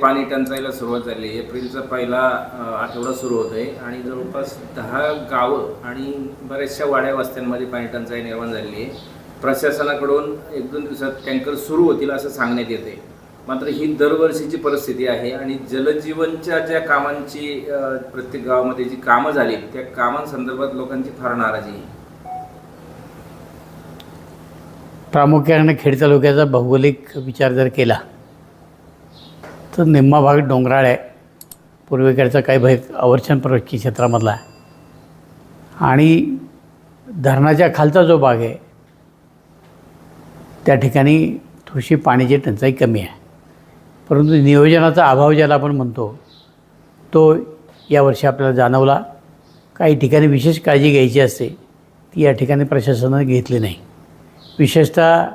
पाणी टंचाईला सुरुवात झाली. एप्रिलचा पहिला आठवडा सुरू होत आहे आणि जवळपास दहा गावं आणि बऱ्याचशा वाड्या वस्त्यांमध्ये पाणी टंचाई निर्माण झालेली आहे. प्रशासनाकडून एक दोन दिवसात टँकर सुरू होतील असं सांगण्यात येते. मात्र ही दरवर्षीची परिस्थिती आहे आणि जलजीवनच्या ज्या कामांची प्रत्येक गावामध्ये जी कामं झाली त्या कामांसंदर्भात लोकांची फार नाराजी आहे. प्रामुख्याने खेड तालुक्याचा भौगोलिक विचार जर केला तर निम्मा भाग डोंगराळ आहे. पूर्वेकडचा काही भाग अवर्षण पर्वतची क्षेत्रामधला आहे. आणि धरणाच्या खालचा जो भाग आहे त्या ठिकाणी थोडीशी पाण्याची टंचाई कमी आहे. परंतु नियोजनाचा अभाव ज्याला आपण म्हणतो तो यावर्षी आपल्याला जाणवला. काही ठिकाणी विशेष काळजी घ्यायची असते ती या ठिकाणी प्रशासनाने घेतली नाही. विशेषतः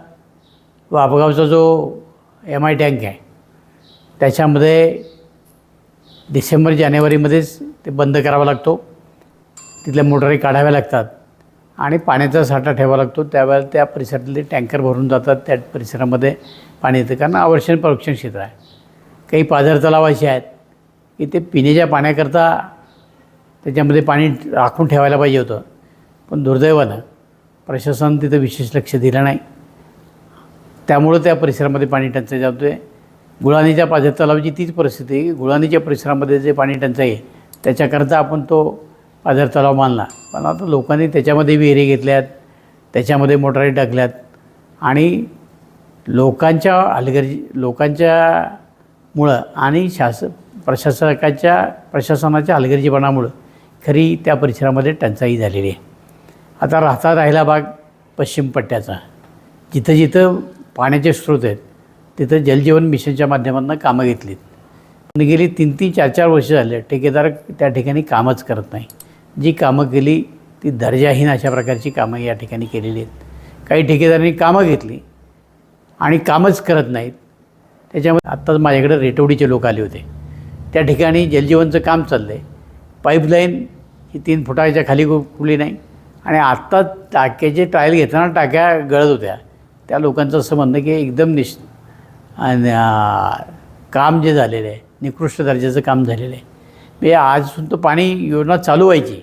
वापगावचा जो एम आय टँक आहे त्याच्यामध्ये डिसेंबर जानेवारीमध्येच ते बंद करावा लागतो. तिथल्या मोटारी काढाव्या लागतात आणि पाण्याचा साठा ठेवावा लागतो. त्यावेळेला त्या परिसरातले टँकर भरून जातात. त्या परिसरामध्ये पाणी येतं. कारण आवर्षण परोक्षण क्षेत्र आहे. काही पाझर तलाव असे आहेत की ते पिण्याच्या पाण्याकरता त्याच्यामध्ये पाणी राखून ठेवायला पाहिजे होतं. पण दुर्दैवानं प्रशासन तिथं विशेष लक्ष दिलं नाही. त्यामुळं त्या परिसरामध्ये पाणी टंचाई जातो आहे गुळाणीच्या पाझर तलावाची तीच परिस्थिती गुळाणीच्या परिसरामध्ये जे पाणी टंचाई आहे त्याच्याकरता आपण तो पाझर तलाव मानला. पण आता लोकांनी त्याच्यामध्ये विहिरी घेतल्यात त्याच्यामध्ये मोटारी टाकल्यात आणि लोकांच्या हलगर्जी लोकांच्या मुळं आणि शास प्रशासकाच्या प्रशासनाच्या हलगर्जीपणामुळं खरी त्या परिसरामध्ये टंचाई झालेली आहे. आता राहता राहिला भाग पश्चिम पट्ट्याचा. जिथं जिथं पाण्याचे स्रोत आहेत तिथं जलजीवन मिशनच्या माध्यमातून कामं घेतलीत. पण गेली तीन तीन चार चार वर्ष झाले ठेकेदार त्या ठिकाणी कामच करत नाही. जी कामं केली ती दर्जाहीन अशा प्रकारची कामं या ठिकाणी केलेली आहेत. काही ठेकेदारांनी कामं घेतली आणि कामच करत नाहीत. त्याच्यामध्ये आत्ताच माझ्याकडे रेटवडीचे लोक आले होते. त्या ठिकाणी जलजीवनचं काम चाललं आहे पाईपलाईन ही तीन फुटाच्या खाली खुली नाही. आणि आत्ता टाक्याचे ट्रायल घेताना टाक्या गळत होत्या. त्या लोकांचं असं म्हणणं की एकदम निश आणि काम जे झालेलं आहे निकृष्ट दर्जाचं काम झालेलं आहे. म्हणजे आजसून तो पाणी योजना चालू व्हायची.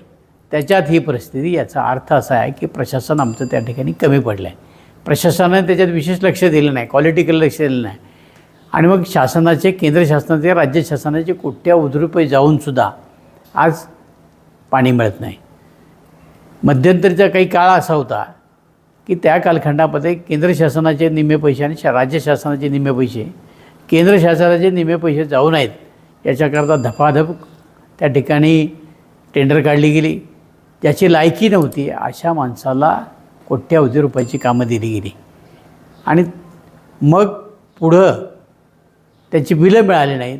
त्याच्यात ही परिस्थिती याचा अर्थ असा आहे की प्रशासन आमचं त्या ठिकाणी कमी पडलं आहे प्रशासनाने त्याच्यात विशेष लक्ष दिलं नाही क्वालिटीकडे लक्ष दिलं नाही. आणि मग शासनाचे केंद्र शासनाचे राज्य शासनाचे कोट्या रुपये जाऊनसुद्धा आज पाणी मिळत नाही. मध्यंतरीचा काही काळ असा होता की त्या कालखंडामध्ये केंद्र शासनाचे निम्मे पैसे आणि शा राज्य शासनाचे निम्मे पैसे केंद्र शासनाचे निम्मे पैसे जाऊ नयेत याच्याकरता धपाधप त्या ठिकाणी टेंडर काढली गेली. ज्याची लायकी नव्हती अशा माणसाला कोट्यावधी रुपयाची कामं दिली गेली. आणि मग पुढं त्याची बिलं मिळाली नाहीत.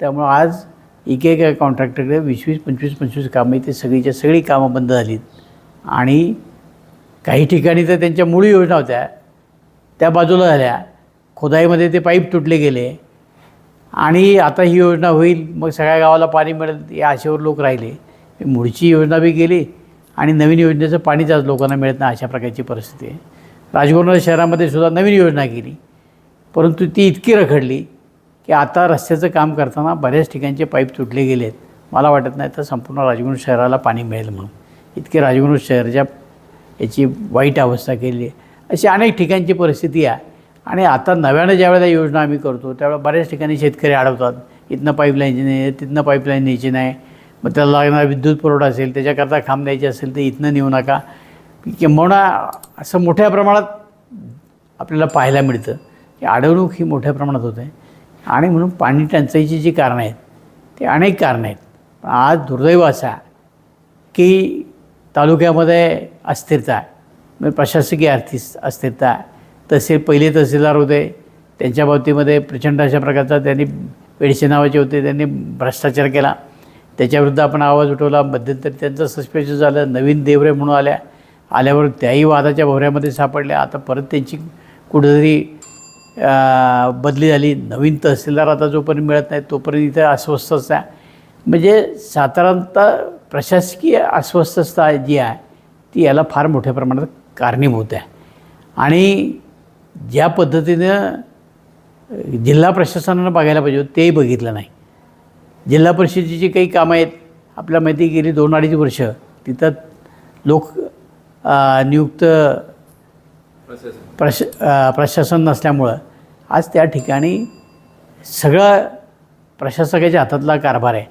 त्यामुळं आज एक एका कॉन्ट्रॅक्टरकडे वीस वीस पंचवीस पंचवीस कामं ते सगळीच्या सगळी कामं बंद झालीत. आणि काही ठिकाणी तर त्यांच्या मूळ योजना होत्या. त्या बाजूला झाल्या. खोदाईमध्ये ते पाईप तुटले गेले. आणि आता ही योजना होईल. मग सगळ्या गावाला पाणी मिळेल या आशेवर लोक राहिले. मूळची योजना बी गेली आणि नवीन योजनेचं पाणीच आज लोकांना मिळत नाही अशा प्रकारची परिस्थिती आहे. राजगुरुनगर शहरामध्ये सुद्धा नवीन योजना केली. परंतु ती इतकी रखडली की आता रस्त्याचं काम करताना बऱ्याच ठिकाणचे पाईप तुटले गेले आहेत मला वाटत नाही तर संपूर्ण राजगुरू शहराला पाणी मिळेल म्हणून. इतके राजगुरू शहरच्या याची वाईट अवस्था केली आहे. अशी अनेक ठिकाणची परिस्थिती आहे. आणि आता नव्यानं ज्यावेळेला योजना आम्ही करतो त्यावेळेला बऱ्याच ठिकाणी शेतकरी अडवतात. इथनं पाईपलाईनची नाही तिथनं पाईपलाईन न्यायची नाही. मग त्याला लागणारा विद्युत पुरवठा असेल त्याच्याकरता खांब द्यायची असेल तर इथनं नेऊ नका. किंबहुना असं मोठ्या प्रमाणात आपल्याला पाहायला मिळतं. की अडवणूक ही मोठ्या प्रमाणात होते आणि म्हणून पाणी टंचाईची जी कारणं आहेत ते अनेक कारणं आहेत. पण आज दुर्दैव असा की तालुक्यामध्ये अस्थिरता आहे. म्हणजे प्रशासकीय आर्थिक अस्थिरता आहे. तहसील पहिले तहसीलदार होते. त्यांच्या बाबतीमध्ये प्रचंड अशा प्रकारचा त्यांनी पेडसे नावाचे होते. त्यांनी भ्रष्टाचार केला. त्याच्याविरुद्ध आपण आवाज उठवला. मध्यंतरी त्यांचं सस्पेन्शन झालं. नवीन देवरे म्हणून आल्या. आल्यावर त्याही वादाच्या भोवऱ्यामध्ये सापडल्या. आता परत त्यांची कुठेतरी बदली झाली. नवीन तहसीलदार आता जोपर्यंत मिळत नाही तोपर्यंत इथं अस्वस्थता आहे म्हणजे साधारणतः प्रशासकीय अस्वस्थता जी आहे ती याला फार मोठ्या प्रमाणात कारणीभूत आहे. आणि ज्या पद्धतीनं जिल्हा प्रशासनानं बघायला पाहिजे तेही बघितलं नाही. जिल्हा परिषदेची काही कामं आहेत आपल्या माहिती गेली दोन अडीच वर्ष तिथं लोक नियुक्त प्रश प्रशासन नसल्यामुळं आज त्या ठिकाणी सगळं प्रशासकाच्या हातातला कारभार आहे.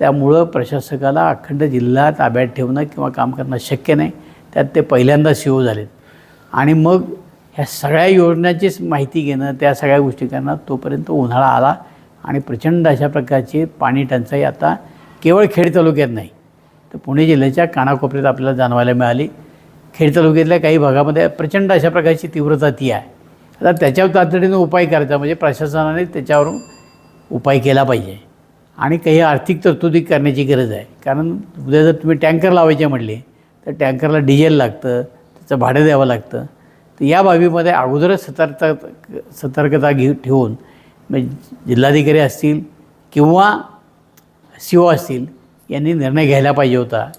त्यामुळं प्रशासकाला अखंड जिल्हा ताब्यात ठेवणं किंवा काम करणं शक्य नाही. त्यात ते पहिल्यांदा सी ओ झालेत. आणि मग ह्या सगळ्या योजनांचीच माहिती घेणं त्या सगळ्या गोष्टी करणं तोपर्यंत उन्हाळा आला आणि प्रचंड अशा प्रकारची पाणी टंचाई आता केवळ खेड तालुक्यात नाही तर पुणे जिल्ह्याच्या कानाकोपऱ्यात आपल्याला जाणवायला मिळाली. खेड तालुक्यातल्या काही भागामध्ये प्रचंड अशा प्रकारची तीव्रता ती आहे. आता त्याच्यावर तातडीनं उपाय करायचा म्हणजे प्रशासनाने त्याच्यावरून उपाय केला पाहिजे. आणि काही आर्थिक तरतुदी करण्याची गरज आहे. कारण उद्या जर तुम्ही टँकर लावायचे म्हटले तर टँकरला डिझेल लागतं त्याचं भाडं द्यावं लागतं. तर या बाबीमध्ये अगोदरच सतर्कता सतर्कता घेऊ ठेवून म्हणजे जिल्हाधिकारी असतील किंवा सी ओ असतील यांनी निर्णय घ्यायला पाहिजे होता.